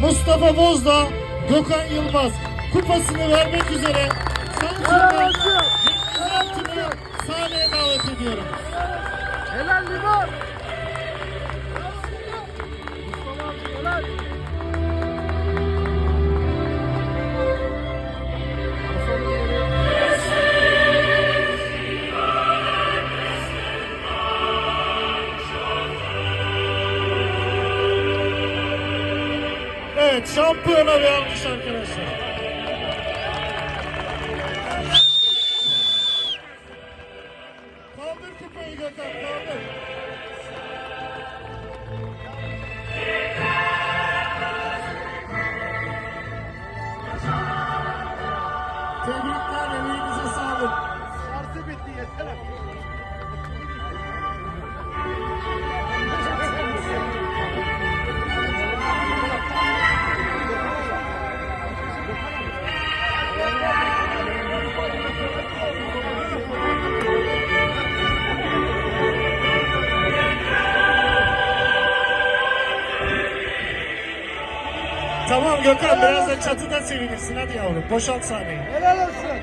Mustafa Bozdağ, Gökhan Yılmaz kupasını vermek üzere Samsun'dan Cengiz Ertuğrul'u sahneye davet ediyorum. Helal limon. Evet, şampiyona bir alkış arkadaşlar. Kaldır kupayı Gökhan, kaldır. Tebrikler, emeğinize sağlık. Tamam Gökhan, biraz da çatıda sevinirsin. Hadi yavrum, boşalt sahneyi. Helal olsun.